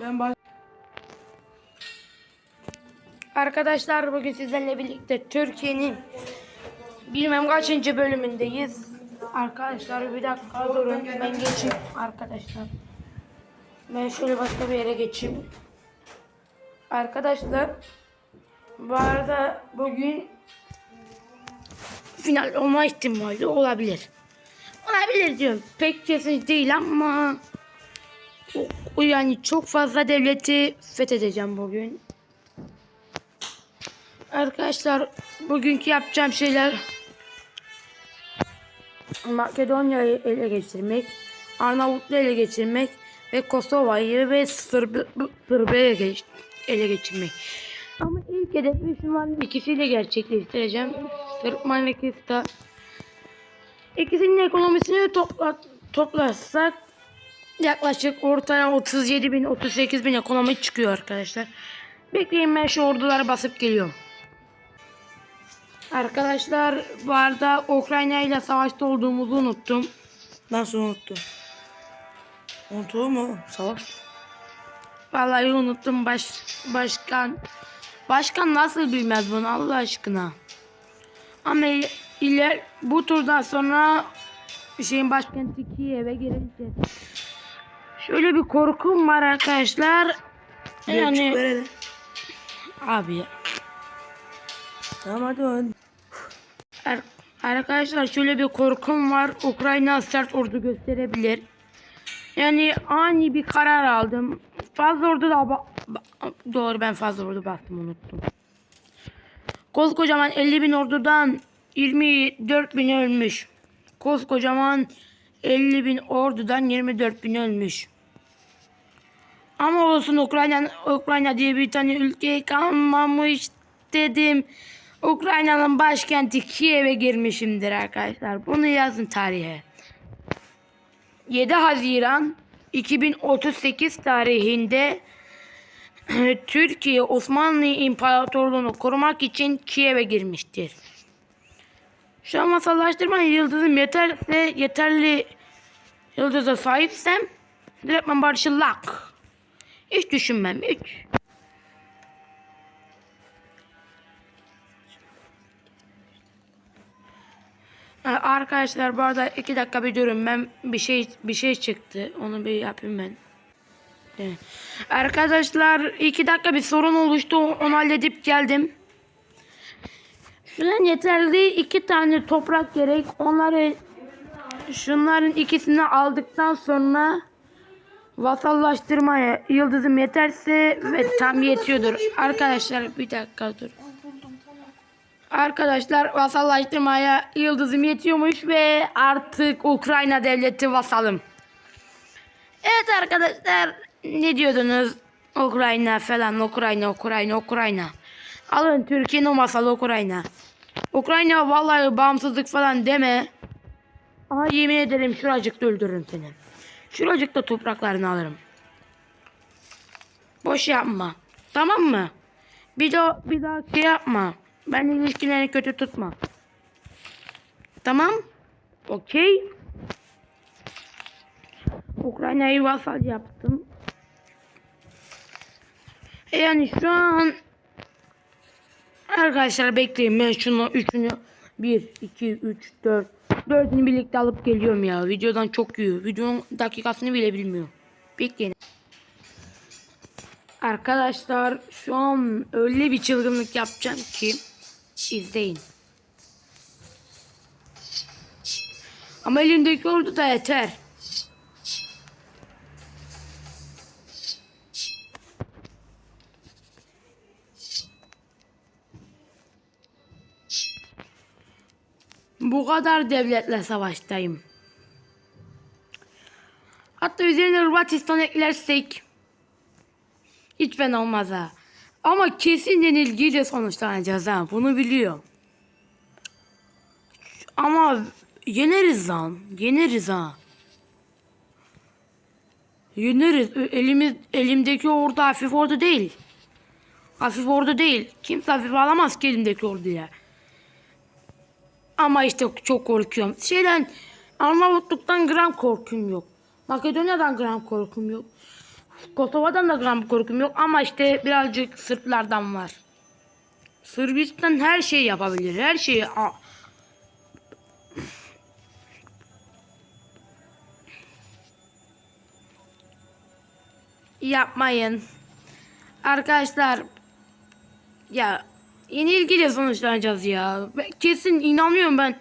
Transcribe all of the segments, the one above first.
Ben baş... Arkadaşlar bugün sizlerle birlikte Türkiye'nin bilmem kaçıncı bölümündeyiz. Arkadaşlar bir dakika durun ben geçeyim arkadaşlar. Ben şöyle başka bir yere geçeyim. Arkadaşlar bu arada bugün final olma ihtimali olabilir. Olabilir diyorum. Pek kesin değil ama o- o yani çok fazla devleti fethedeceğim bugün. Arkadaşlar bugünkü yapacağım şeyler Makedonya'yı ele geçirmek, Arnavutluğu ele geçirmek ve Kosova'yı ve Sırb Sırbia'yı ele geçirmek. Ama ilk hedefi şunların ikisiyle gerçekleştireceğim. Sırp Manikista. İkisinin ekonomisini topla, toplarsak yaklaşık ortaya 37 bin 38 bin ekonomi çıkıyor arkadaşlar. Bekleyin ben şu ordulara basıp geliyorum. Arkadaşlar bu arada Ukrayna ile savaşta olduğumuzu unuttum. Nasıl unuttum? Unutur mu? Savaş. Vallahi unuttum baş, başkan. Başkan nasıl bilmez bunu Allah aşkına. Ama il- iler bu turdan sonra şeyin başkenti Kiev'e girince şöyle bir korkum var arkadaşlar. Yani... Yani abi ya. Tamam hadi hadi. Ar- Arkadaşlar şöyle bir korkum var. Ukrayna sert ordu gösterebilir. Yani ani bir karar aldım. Fazla ordu da doğru ben fazla ordu bastım unuttum. Koskocaman 50 bin ordudan 24 bin ölmüş. Koskocaman 50 bin ordudan 24 bin ölmüş. Ama olsun Ukrayna Ukrayna diye bir tane ülke kalmamış dedim. Ukrayna'nın başkenti Kiev'e girmişimdir arkadaşlar. Bunu yazın tarihe. 7 Haziran 2038 tarihinde Türkiye Osmanlı İmparatorluğunu korumak için Kiev'e girmiştir. Şu an masallaştırma yıldızım yeterse yeterli yıldıza sahipsem direktmen barışılak. Hiç düşünmem hiç. Arkadaşlar bu arada iki dakika bir durun ben bir şey bir şey çıktı onu bir yapayım ben. Arkadaşlar iki dakika bir sorun oluştu onu halledip geldim. Şu an yeterli iki tane toprak gerek onları şunların ikisini aldıktan sonra vasallaştırmaya yıldızım yeterse ve tam yetiyordur. Arkadaşlar bir dakika dur. Arkadaşlar vasallaştırmaya yıldızım yetiyormuş ve artık Ukrayna devleti vasalım. Evet arkadaşlar ne diyordunuz? Ukrayna falan Ukrayna Ukrayna Ukrayna. Alın Türkiye'nin vasalı Ukrayna. Ukrayna vallahi bağımsızlık falan deme. Ama yemin ederim şuracıkta öldürürüm seni. Şuracıkta topraklarını alırım. Boş yapma. Tamam mı? Bir daha bir daha şey yapma. Ben ilişkilerini kötü tutma. Tamam? Okey. Ukrayna'yı vasal yaptım. Yani şu an Arkadaşlar bekleyin ben şunu üçünü 1 2 3 4 dördünü birlikte alıp geliyorum ya. Videodan çok iyi. Videonun dakikasını bile bilmiyorum. Bekleyin. Arkadaşlar şu an öyle bir çılgınlık yapacağım ki izleyin. Ama elimdeki ordu da yeter. Bu kadar devletle savaştayım. Hatta üzerine Hırvatistan eklersek hiç fena olmaz ha. Ama kesin yenilgiyle sonuçlanacağız ha. Bunu biliyorum. Ama yeneriz lan. Yeneriz ha. Yeneriz. Elimiz, elimdeki ordu hafif ordu değil. Hafif ordu değil. Kimse hafif alamaz ki elimdeki orduya. Ama işte çok korkuyorum. Şeyden Arnavutluk'tan gram korkum yok. Makedonya'dan gram korkum yok. Kosova'dan da gram korkum yok ama işte birazcık Sırplardan var. Sırbistan her şeyi yapabilir. Her şeyi yapmayın. Arkadaşlar ya yenilgiyle sonuçlanacağız ya. Ben kesin inanıyorum ben.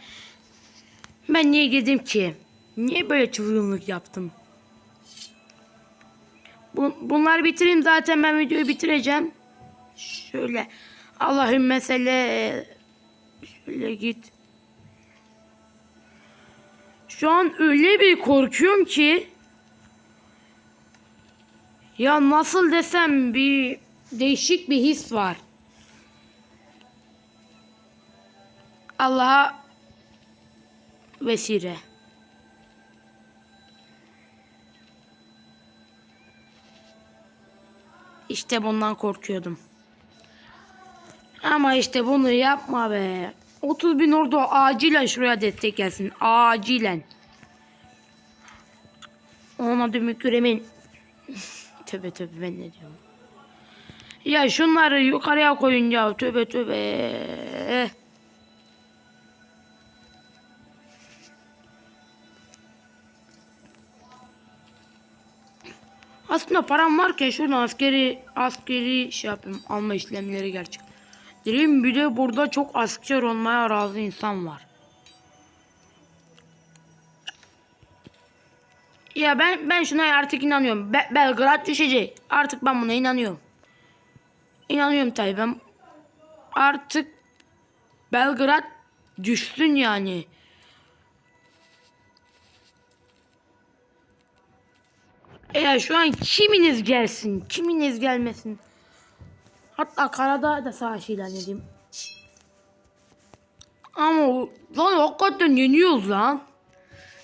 Ben niye girdim ki? Niye böyle çılgınlık yaptım? Bu, bunları bitireyim zaten ben videoyu bitireceğim. Şöyle Allah'ın mesele şöyle git. Şu an öyle bir korkuyorum ki ya nasıl desem bir değişik bir his var. Allah'a vesile. İşte bundan korkuyordum. Ama işte bunu yapma be. 30 bin ordu acilen şuraya destek gelsin. Acilen. Ona dümük küremin. tövbe tövbe ben ne diyorum. Ya şunları yukarıya koyun ya. Tövbe tövbe. Aslında param varken şuradan askeri askeri şey yapayım alma işlemleri gerçek. Dilim bir de burada çok asker olmaya razı insan var. Ya ben ben şuna artık inanıyorum. Be- Belgrad düşecek. Artık ben buna inanıyorum. İnanıyorum tabii ben. Artık Belgrad düşsün yani. Eğer şu an kiminiz gelsin, kiminiz gelmesin. Hatta Karadağ da savaş ilan edeyim. Ama lan hakikaten yeniyoruz lan.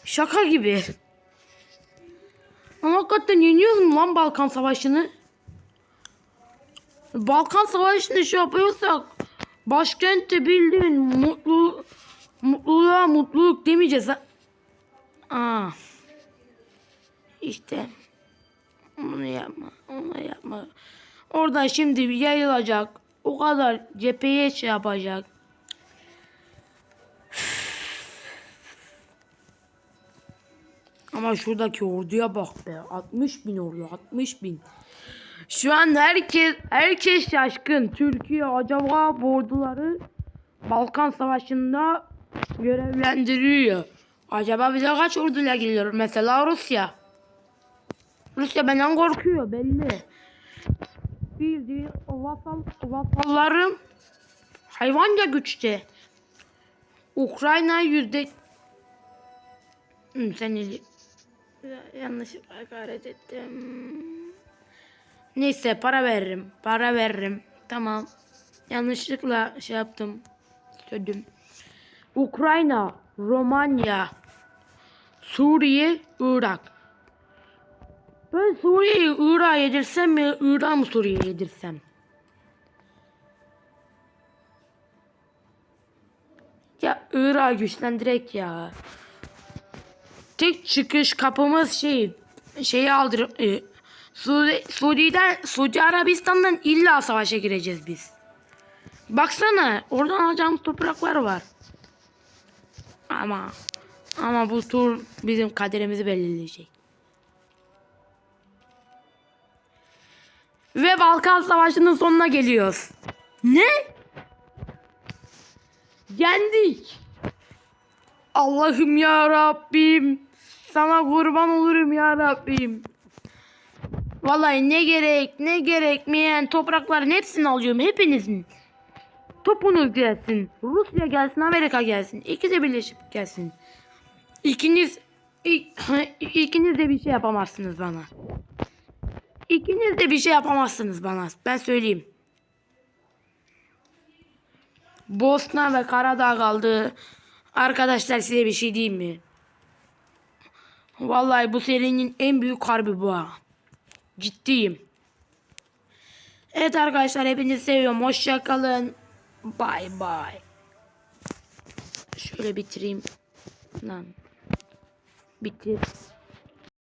Şaka gibi. Ama hakikaten yeniyoruz mu lan Balkan Savaşı'nı? Balkan Savaşı'nı şey yapıyorsak başkentte bildiğin mutlu mutluluğa mutluluk demeyeceğiz ha. Aa. İşte. Bunu yapma. Onu yapma. Oradan şimdi yayılacak. O kadar cepheye şey yapacak. Ama şuradaki orduya bak be. 60 bin ordu. 60 bin. Şu an herkes herkes şaşkın. Türkiye acaba bu orduları Balkan Savaşı'nda görevlendiriyor. Acaba bize kaç orduyla geliyor? Mesela Rusya. Rusya benden korkuyor belli. O vasal, vasallarım hayvanca güçte. Ukrayna yüzde seni yanlışlıkla hakaret ettim. Neyse para veririm. Para veririm. Tamam. Yanlışlıkla şey yaptım. Söyledim. Ukrayna, Romanya, Suriye, Irak. Ben Suriye'yi Irak'a yedirsem mi? Irak mı Suriye'ye yedirsem? Ya Irak'ı güçlendirek ya. Tek çıkış kapımız şey şeyi aldır e, Suudi, Suudi'den Suudi Arabistan'dan illa savaşa gireceğiz biz. Baksana oradan alacağımız topraklar var. Ama ama bu tur bizim kaderimizi belirleyecek. Ve Balkan Savaşı'nın sonuna geliyoruz. Ne? Yendik. Allah'ım ya Rabbim. Sana kurban olurum ya Rabbim. Vallahi ne gerek ne gerekmeyen toprakların hepsini alıyorum hepinizin. Topunuz gelsin. Rusya gelsin Amerika gelsin. İkisi birleşip gelsin. İkiniz ik- ikiniz de bir şey yapamazsınız bana. İkiniz de bir şey yapamazsınız bana. Ben söyleyeyim. Bosna ve Karadağ kaldı. Arkadaşlar size bir şey diyeyim mi? Vallahi bu serinin en büyük harbi bu. Ciddiyim. Evet arkadaşlar hepinizi seviyorum. Hoşça kalın. Bye bye. Şöyle bitireyim. Lan. Bitir.